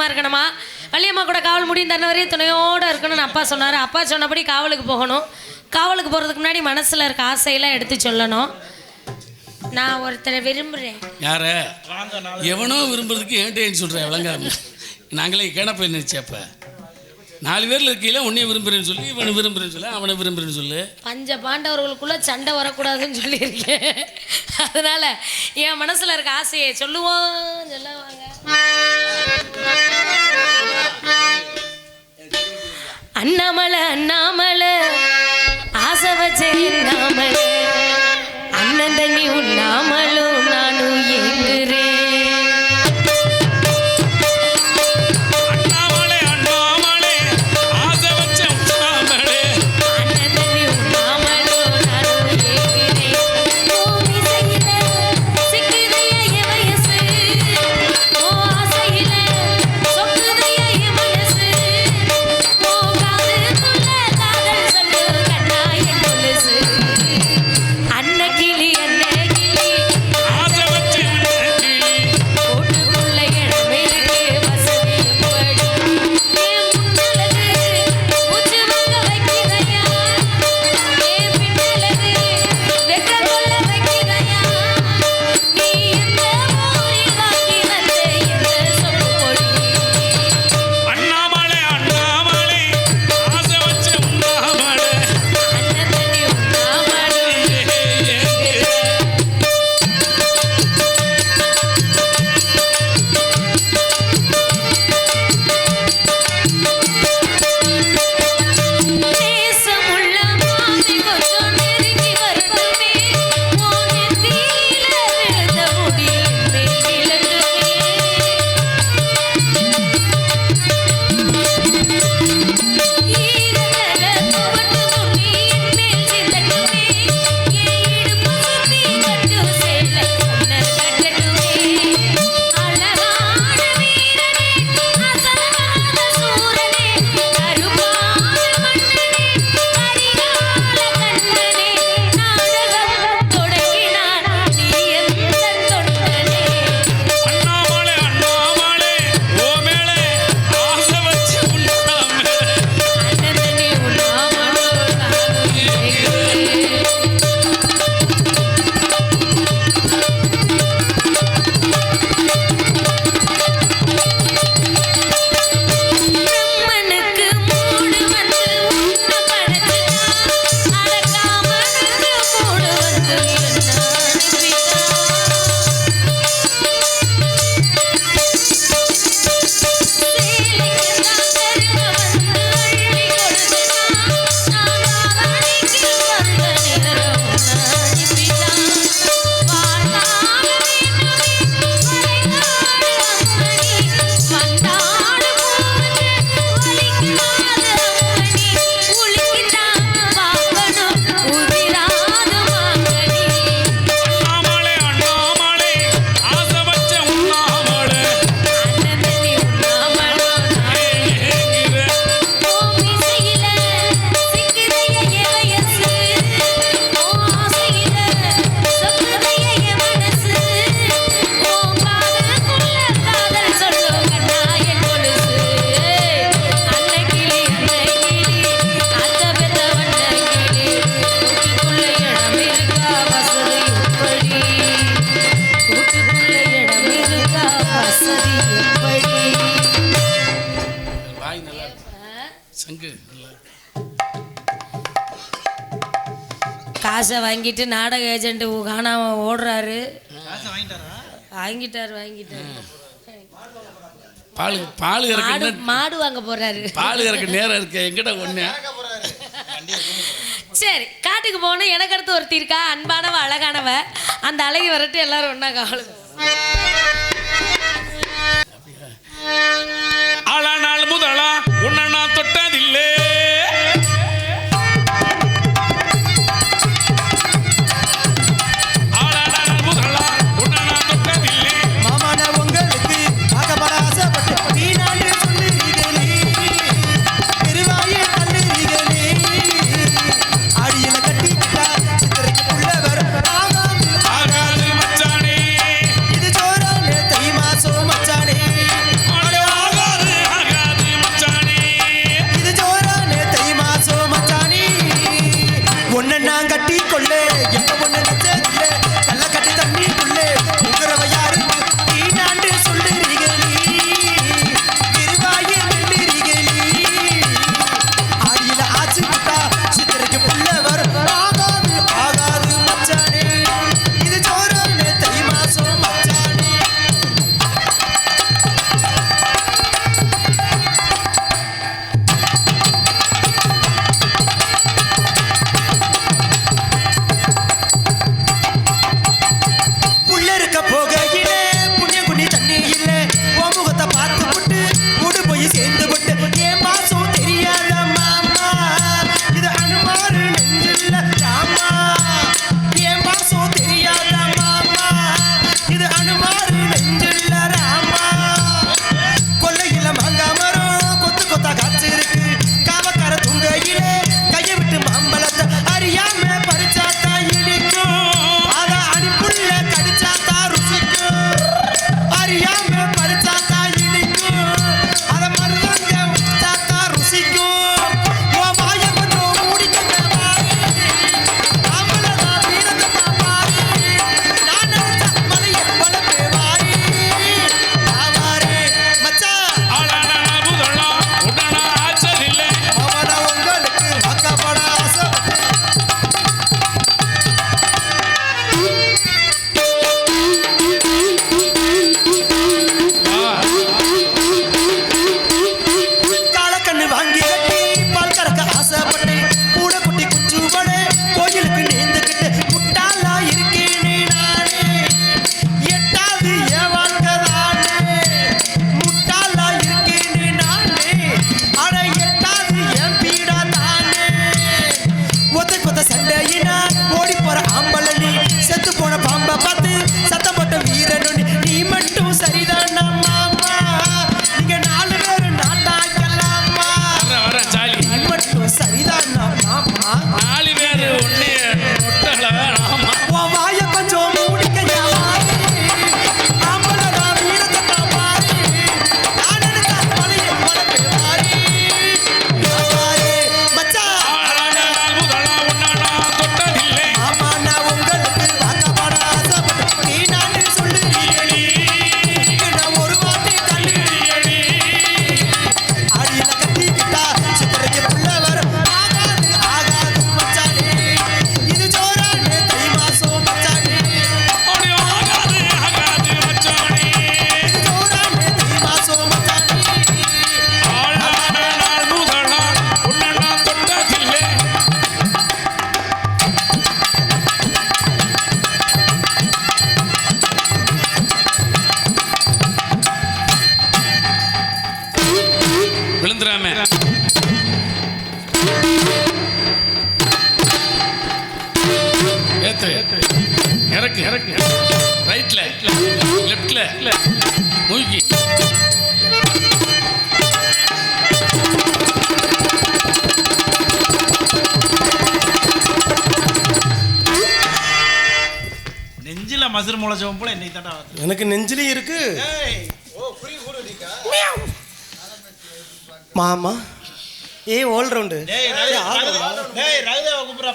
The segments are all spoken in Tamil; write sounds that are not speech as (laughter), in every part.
கண்ணியமாக இருக்கணுமா? வள்ளியம்மா கூட காவல் முடியும் வரையும் துணையோடு இருக்கணும்னு அப்பா சொன்னார். அப்பா சொன்னபடி காவலுக்கு போகணும். காவலுக்கு போகிறதுக்கு முன்னாடி மனசில் இருக்க ஆசையெல்லாம் எடுத்து சொல்லணும். நான் ஒருத்தரை விரும்புகிறேன் யார? எவனோ விரும்புறதுக்கு ஏன்ட்டேன்னு சொல்கிறேன் விளங்காம. நாங்களே கேனப்போ நினைச்சப்போ நாலு பேர்ல இருக்கையில உன்னைய விரும்புறேன்னு சொல்லி இவனை விரும்புறேன்னு சொல்லு அவனை விரும்புறேன்னு சொல்லு. பஞ்ச பாண்டவர்களுக்குள்ள சண்டை வரக்கூடாதுன்னு சொல்லியிருக்கேன். அதனால என் மனசுல இருக்க ஆசையை சொல்லுவோம் சொல்லுவாங்க அண்ணாமலை அண்ணாமலை ஆசை வச்சே அண்ணன் தண்ணி உண்ணாமலும் நானும் ஏன் காசை வாங்கிட்டு நாடக ஏஜென்ட் காணாம ஓடுறாரு. வாங்கிட்டார்? வாங்கிட்டார் பால் பால் மாடு மாடு வாங்க போறாரு. பால் கறக்க நேரம் இருக்கு எங்கிட்ட ஒண்ணு. சரி காட்டுக்கு போனோம் எனக்கு அடுத்து ஒருத்தி இருக்கா அன்பானவ அழகானவ. அந்த அழகி வரட்டு எல்லாரும் ஒன்றா காவலு ஆளா நாள் முதலா உன்னை நான் தொட்டதில்லை.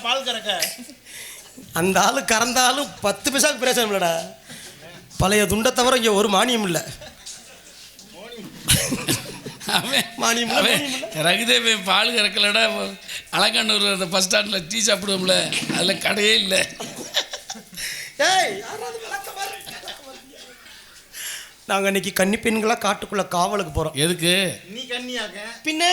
பால் கறக்க. அந்த ஆளு கறந்தாலும் பத்து பைசாக்கு பிரயோஜனம் இல்லடா. பழைய துண்டை தவிர இங்கே ஒரு மானியம் இல்லை. அவன் மானியம். ரகுதேவன் பால் கறக்கலடா? அலங்கானூர் அந்த பஸ் ஸ்டாண்டில் டீ சாப்பிடுவோம்ல. அதில் கடையே இல்லை. ஏய் யாராவது விளக்கமா இருக்கு? நாங்க இன்னைக்கு கன்னி பெண்களா காட்டுக்குள்ள காவலுக்கு போறோம். எதுக்கு? நீ கண்ணியாக்க பின்ன?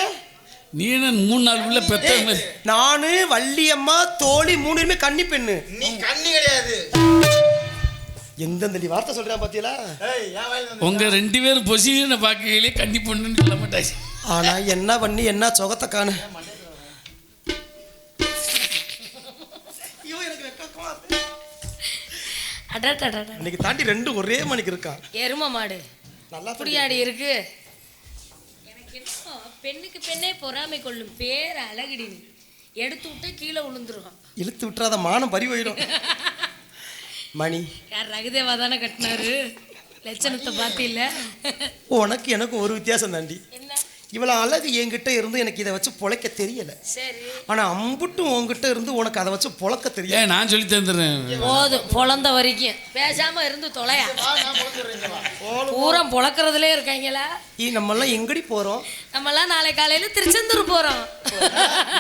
நீ என்ன மூணு நாள் உள்ள பெத்த நானு வள்ளியம்மா தோழி மூணு பேருமே கன்னி பெண்ணு. நீ கண்ணி கிடையாது. எந்தெந்த வார்த்தை சொல்றேன் பாத்தீங்களா உங்க ரெண்டு பேரும் பொசிஷனை பார்க்கையிலே கண்ணி பொண்ணுன்னு சொல்ல மாட்டாச்சு. ஆனா என்ன பண்ணி என்ன சுகத்தை காணு. இன்னைக்கு தாண்டி ரெண்டு ஒரே மணிக்கு இருக்கா? எரும மாடு. நல்லா புடியாடி இருக்கு. என்னமோ பெண்ணுக்கு பெண்ணே பொறாமை கொள்ளும் பேர் அழகுடி நீ. எடுத்து விட்டா கீழே விழுந்துருவான். இழுத்து விட்டுறாத மானம் பறி போயிடும் மணி. யார் ரகுதேவா தானே கட்டினாரு? லட்சணத்தை பார்த்தில்ல? உனக்கு எனக்கு ஒரு வித்தியாசம் தாண்டி. என்ன? இவ்வளவு அழகு என்கிட்ட இருந்து எனக்கு இதை வச்சு பொழைக்க தெரியல. சரி. ஆனா அம்புட்டும் உன்கிட்ட இருந்து உனக்கு அதை வச்சு பொழக்க தெரியல. நான் சொல்லி தந்துடுறேன். போதும் பொழந்த வரைக்கும். பேசாம இருந்து தொலையா? பூரா பொழக்கிறதுலே இருக்காங்களா? ஈ நம்மெல்லாம் எங்கடி போறோம்? நம்மலாம் நாளை காலையில திருச்செந்தூர் போறோம்.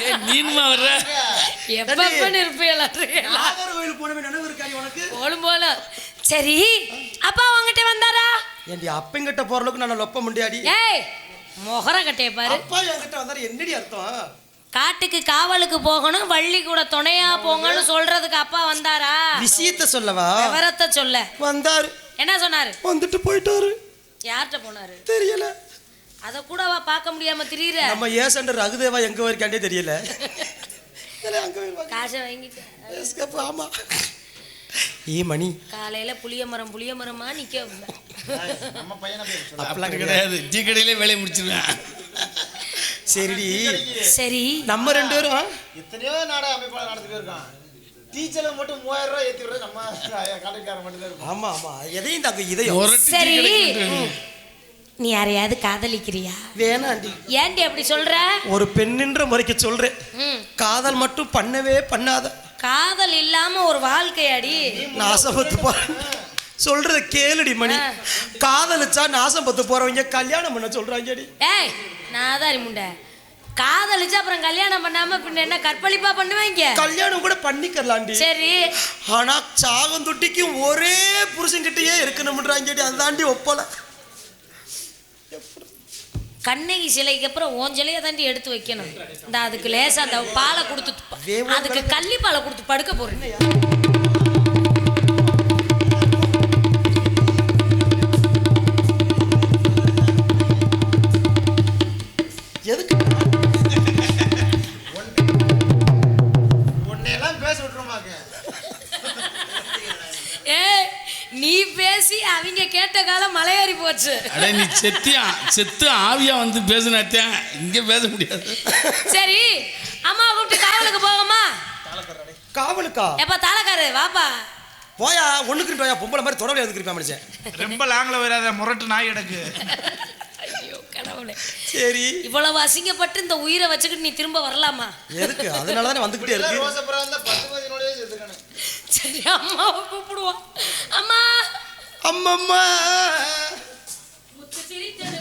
ஏய், நீனுமா வர்ற? எப்பப்பன்னு இருப்பீங்களா நாகர்கோவில் போனவே நினைவு இருக்காடி உனக்கு? போலும் போல சரி அப்பா உங்ககிட்ட வந்தாரா? ஏண்டி அப்பங்கிட்ட போற அளவுக்கு நான் லொப்ப முடியாடி ஏய் முகர கட்டைய பாரு. அப்பா என்கிட்ட வந்தாரு என்னடி அர்த்தம்? காட்டுக்கு காவலுக்கு போகணும் வள்ளி கூட துணையா போங்கன்னு சொல்றதுக்கு அப்பா வந்தாரா? விஷயத்த சொல்லவா? விவரத்தை சொல்ல. வந்தாரு. என்ன சொன்னாரு? வந்துட்டு போயிட்டாரு. யார்கிட்ட போனாரு? தெரியல. அத கூடவா பார்க்க முடியாம திரியிற? நம்ம ஏசண்டர் ரகுதேவா எங்க வரைக்காண்டே தெரியல. (laughs) தெரியல. காசை வாங்கிட்டு ஆமா. ஏ மணி. காலையில புளிய மரம் புளிய மரமா நிக்க. அப்பெல்லாம் கிடையாது. டீ கடையிலே வேலையை முடிச்சிருவேன். சரிடி. சரி. நம்ம ரெண்டு பேரும் எத்தனையோ நாடக அமைப்பாளர் நடந்துட்டு இருக்கான். டீச்சருக்கு மட்டும் மூவாயிரம் ரூபாய் ஏற்றி விடுறது நம்ம காட்டுக்காரன் மட்டும் தான் இருக்கும். ஆமா ஆமா. எதையும் இதையும். சரி. நீ யாரையாவது காதலிக்கிறியா? வேணாண்டி ஏன்டி அப்படி சொல்ற? ஒரு பெண்ணின்ற முறைக்கு சொல்றேன். காதல் மட்டும் பண்ணவே பண்ணாத. காதல் இல்லாம ஒரு வாழ்க்கையாடி நாசம் பத்து போற சொல்றத கேளுடி மணி. காதலிச்சா நாசம் பத்து போறவங்க கல்யாணம் பண்ண சொல்றாங்கடி. ஏய் நாதாரி முண்டை. காதலிச்சு அப்புறம் கல்யாணம் பண்ணாம பின்ன என்ன கற்பழிப்பா பண்ணுவாங்க? கல்யாணம் கூட பண்ணிக்கலாண்டி சரி. ஆனா சாகந்துட்டிக்கு ஒரே புருஷன்கிட்டயே இருக்கணும்ன்றாங்கடி. அதாண்டி ஒப்பல கண்ணகி சிலைக்கு அப்புறம் ஓன் சிலையை தாண்டி எடுத்து வைக்கணும். இந்த அதுக்கு லேசா அந்த பாலை கொடுத்து அதுக்கு கள்ளி பாலை கொடுத்து படுக்க போறேன். அவங்க கேட்ட காலம் மலையேறி போச்சு. அடே நீ செத்தியா? செத்து ஆவியா வந்து பேசினாத்தான் இங்க பேச முடியாது. சரி அம்மா கூப்பிட்டு காவலுக்கு போகமா? காவலுக்கா? எப்ப தாளக்காரு வாப்பா. போயா ஒண்ணுக்கு போயா பொம்பளை மாதிரி தொடர்பு எதுக்கு மனுஷன். ரொம்ப லாங்கில் வராத முரட்டு நாய் எனக்கு. ஐயோ கடவுளே. சரி. இவ்வளவு அசிங்கப்பட்டு இந்த உயிரை வச்சுக்கிட்டு நீ திரும்ப வரலாமா? எதுக்கு? அதனால தானே வந்துகிட்டே இருக்கு சரி அம்மாவை கூப்பிடுவோம். அம்மா அம்மம்மா. முத்து சிரித்தது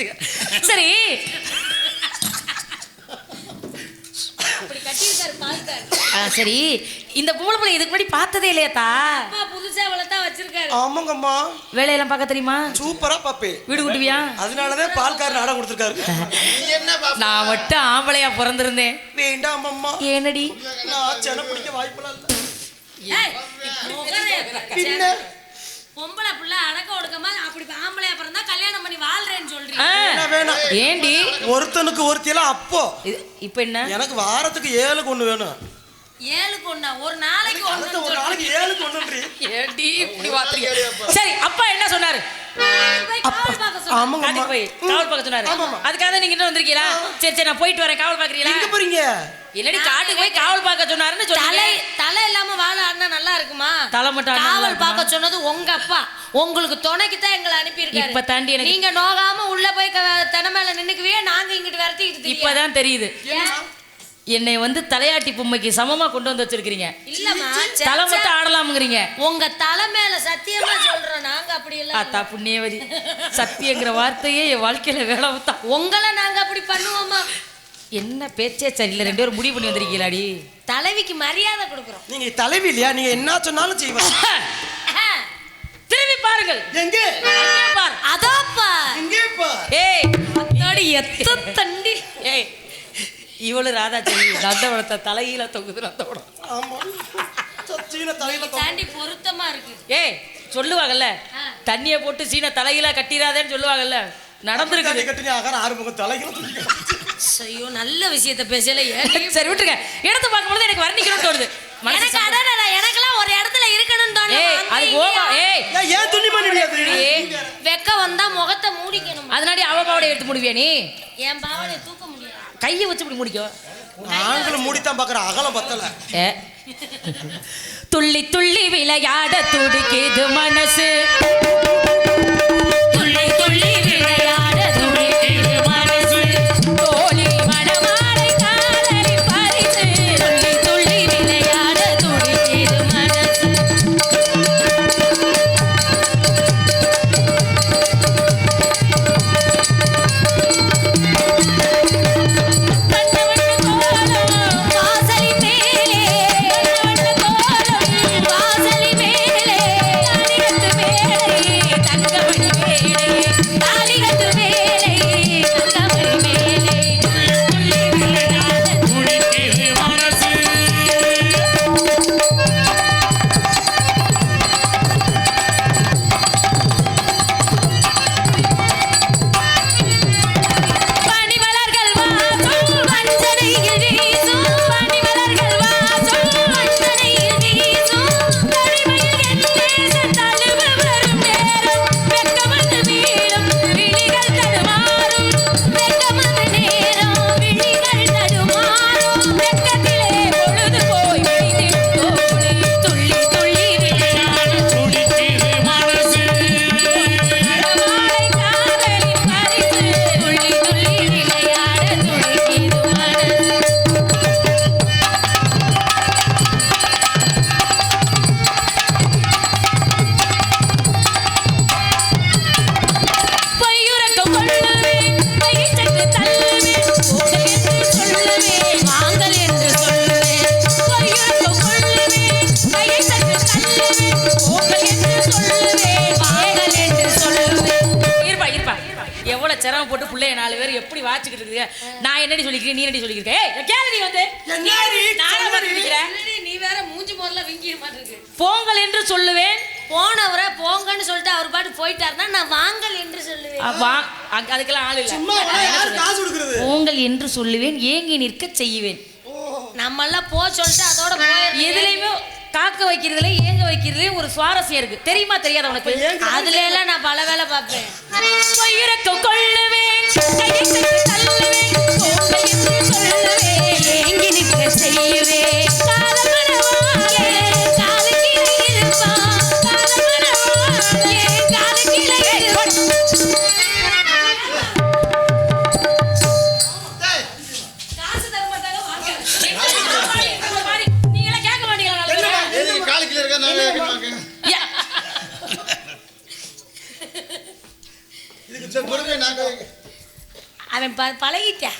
சேர்த்துக்கிச்சுங்க சரி. சரி. இந்த பொம்பளை பிள்ளை இதுக்கு முன்னாடி பார்த்ததே இல்லையாத்தா புதுசா வளர்த்தா வச்சிருக்காரு. ஆமாங்கம்மா. வேலையெல்லாம் பார்க்க தெரியுமா? சூப்பரா பாப்பே வீடு குட்டுவியா? அதனாலதான் பால்கார் நாடகம் கொடுத்துருக்காரு. நீ என்ன பாப்பா? நான் மட்டும் ஆம்பளையா பிறந்திருந்தேன். வேண்டாம் அம்மா ஏனடி நான் சென பிடிக்க வாய்ப்பெல்லாம் இல்ல. பொம்பளை புள்ள அடக்க ஒடுக்கமா அப்படி ஆம்பளையா பிறந்தா கல்யாணம் பண்ணி வாழ்றேன்னு சொல்றீங்க. வேணாம், ஏண்டி? ஒருத்தனுக்கு ஒருத்தியெல்லாம் அப்போ. இது- இப்ப என்ன? எனக்கு வாரத்துக்கு ஏழுக்கு ஒண்ணு வேணும். ஏழுக்கு ஒண்ணா ஒரு நாளைக்கு ஒண்ணு ஒரு நாளைக்கு ஏழுக்கு ஒண்ணுன்றி. ஏண்டி இப்படி வாத்துறீங்க சரி அப்பா என்ன சொன்னாரு? காட்டுக்கு போய் காவல் பார்க்க சொன்னாரு. அதுக்காக தான் நீங்க இன்னும் வந்திருக்கீங்களா? சரி சரி நான் போயிட்டு வரேன். காவல் பாக்குறீங்களா எங்க போறீங்க? இல்லடி காட்டுக்கு போய் காவல் பார்க்க சொன்னாருன்னு தலை சொன்னேன் தலை இல்லாம வாழ ஆடினா நல்லா இருக்குமா? தலை மட்டும் காவல்? பார்க்க சொன்னது உங்க அப்பா. உங்களுக்கு துணைக்கு தான் எங்களை அனுப்பியிருக்காரு. இப்ப தாண்டி எனக்கு- நீங்க நோகாம உள்ள போய் க- தினை மேல நின்னுக்குவியே நாங்க இங்கிட்டு விரட்டிக்கிட்டு. இப்பதான் தெரியுது? என்னை வந்து தலையாட்டி பொம்மைக்கு சமமா கொண்டு வந்து வச்சிருக்கீங்க இல்லம்மா தலை மட்டும் ஆடலாம்ங்கிறீங்க. உங்க தலை மேல சத்தியமா சொல்றோம் நாங்க அப்படி இல்ல ஆத்தா புண்ணியவதி. சத்தியங்கிற வார்த்தையே என் வாழ்க்கையில வேலை வைத்தா உங்களை நாங்க அப்படி பண்ணுவோமா என்ன பேச்சே சரியில்லை ரெண்டு பேரும் முடிவு பண்ணி வந்திருக்கீங்களாடி? தலைவிக்கு மரியாதை கொடுக்குறோம். நீங்க தலைவி இல்லையா? நீங்க என்ன சொன்னாலும் செய்வாங்க. திரும்பி பாருங்கள். எங்க? பார். அதாப்பா எங்கே பார். ஏய் அத்தாடி எத்த தண்டி ஏய் இவளு ராதா செல்வி நந்தவனத்தை தலையில தொங்குது நந்தவனம் ஆமா. சீன தலையில தொங்க- தாண்டி பொருத்தமா இருக்கு. ஏய் சொல்லுவாங்கல்ல. தண்ணியை போட்டு சீனை தலையில கட்டிடாதேன்னு சொல்லுவாங்கல்ல. நடந்திருக்கு ஐயோ நல்ல விஷயத்த பேசல. ஏன் சரி விட்டுருங்க. இடத்த பார்க்கும்போது எனக்கு வர்ணிக்கணும்னு தோணுது. மனசு எனக்கு எனக்கெல்லாம் ஒரு இடத்துல இருக்கணும்னு ஏய் அதுக்கு ஓமா ஏய். ஏன் துணி பண்ணி முடியாது ஏய், வெக்க வந்தா முகத்தை மூடிக்கணும். அதனாடி அவ பாவடை எடுத்து முடிவியா நீ? என் தூக்க முடியாது. கையை வச்சு இப்படி முடிக்கோ ஆண்களும் மூடித்தான் பாக்குற அகலம் பத்தல. துள்ளி துள்ளி விளையாட துடிக்குது மனசு. போங்கல் என்று சொல்லுவேன். போனவரை போங்கன்னு சொல்லிட்டு அவர் பாட்டு போயிட்டாருன்னா நான் வாங்கல் என்று சொல்லுவேன். அதுக்கெல்லாம் ஆள் இல்ல. சும்மா உடனே யாரு காசு கொடுக்குறது? போங்கல் என்று சொல்லுவேன் ஏங்கி நிற்க செய்யுவேன் நம்ம எல்லாம் போ சொல்லிட்டு அதோட எதுலையுமே காக்க வைக்கிறதுல ஏங்க வைக்கிறதுலயும் ஒரு சுவாரஸ்யம் இருக்கு. தெரியுமா தெரியாத உனக்கு? அதுல எல்லாம் நான் பல வேலை பார்ப்பேன். கொள்ளுவேன் சொல்லுவேன். ஏங்கி நிற்க செய்யுவேன் அவன் ப பழகிட்டான்.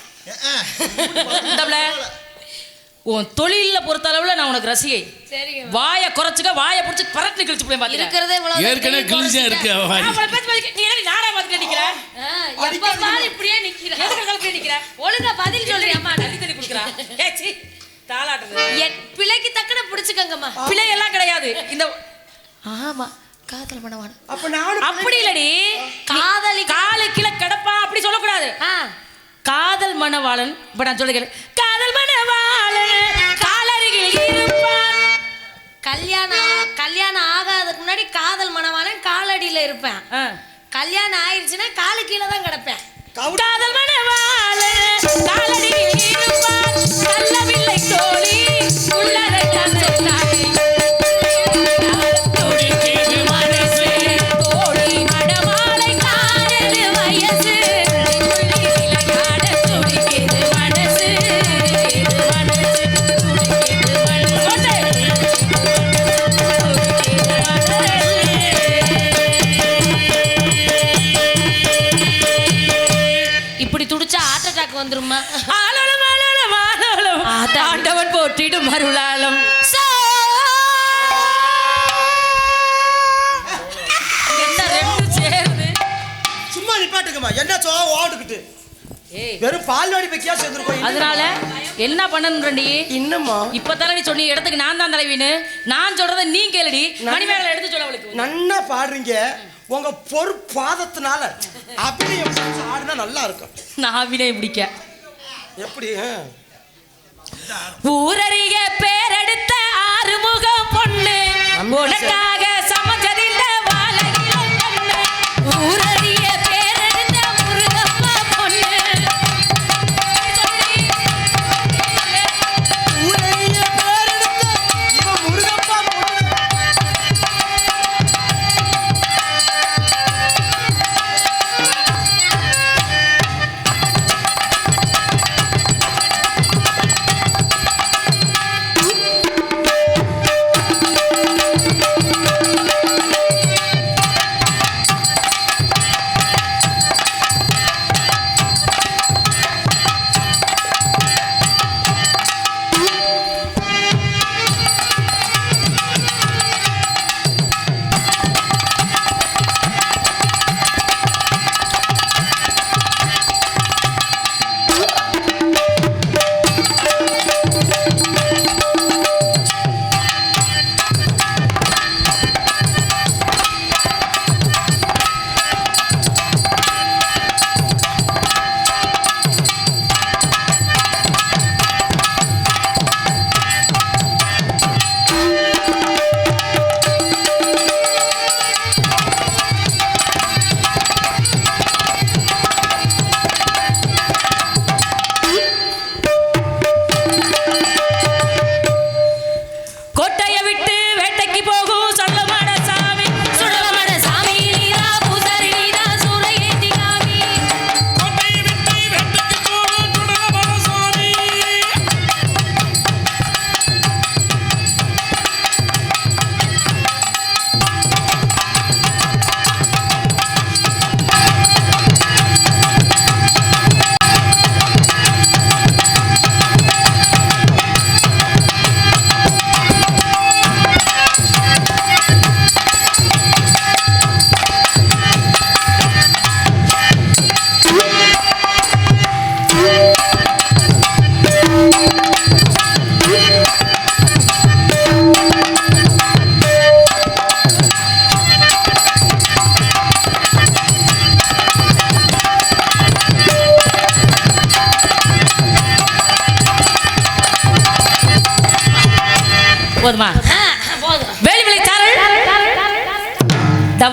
உன் தொழில பொறுத்த அளவுல நான் உனக்கு ரசிகை. சரிங்க. வாயை குறைச்சுக்க வாயை பிடிச்சி பரட்டு கிழிச்சு போய் இருக்கிறதே இவ்வளவு ஏற்கனவே இருக்கு. நீ என்ன நாடா பார்த்துட்டு நிக்கிற? எப்ப பாரு இப்படியே நிக்கிற. எதுக்கு நிக்கிற? ஒழுங்கா பதில் சொல்றியம்மா தள்ளி தள்ளி கொடுக்குறா? ஏ சீ தாளாட்டுறது. என் பிள்ளைக்கு தக்கன பிடிச்சுக்கங்கம்மா. பிள்ளை எல்லாம் கிடையாது. இந்த ஆமா. காதல் பண்ணவான அப்ப நானும் அப்படி இல்லடி. காதலி காலு கீழே கிடப்பா அப்படி சொல்லக்கூடாது. ஆ. காதல் மணவாளன் இப்ப நான் சொல்லுகிறேன். காதல் மணவாளன் காலருகில் இருப்பான். கல்யாணம் கல்யாணம் ஆகாததுக்கு முன்னாடி காதல் மணவாளன் காலடியில இருப்பேன். ஆ. கல்யாணம் ஆயிடுச்சுன்னா காலு கீழே தான் கிடப்பேன். காதல் மணவாளன் காலருகில் போற்றிடும் அருளாலம் என்ன ரெண்டு சேர்ந்து? சும்மா நிப்பாட்டுங்கம்மா. என்ன சோ ஓடுக்கிட்டு ஏய். வெறும் பால்வாடி பக்கியா சேர்ந்துருக்கோம் அதனால என்ன பண்ணணும்டி இன்னம்மா. இப்ப தானே சொன்னி இடத்துக்கு நான் தான் தலைவின்னு? நான் சொல்றத நீ கேளுடி. மணிமேகலை எடுத்து சொல்ல அவளுக்கு. நன்னா பாடுறீங்க. உங்க பொறுப்பாதத்தினால அபிநயம் ஆடினா நல்லா இருக்கும். நான் வினை பிடிக்க. எப்படி? ஊரறிய பேரெடுத்த ஆறுமுகம் பொண்ணு. உனக்காக சமைச்சதில்ல வாழகிலம் ஊரறிய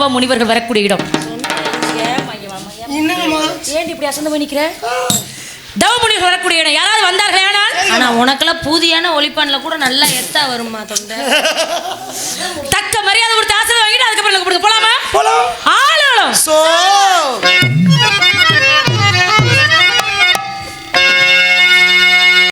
சாம்பா முனிவர்கள் வரக்கூடிய இடம். ஏன் இப்படி அசந்து பண்ணிக்கிறேன் நிற்கிறேன் தவமுனிகள் வரக்கூடிய இடம். யாராவது வந்தார்களே ஆனால்? ஆனால் உனக்கெல்லாம் பூதியான ஒளிப்பானில் கூட நல்லா எத்தா வருமா தொண்டை. தக்க மரியாதை கொடுத்து ஆசிரியர் வாங்கிட்டு அதுக்கப்புறம் கொடுத்து போலாமா? போலாம். ஆளாளம்.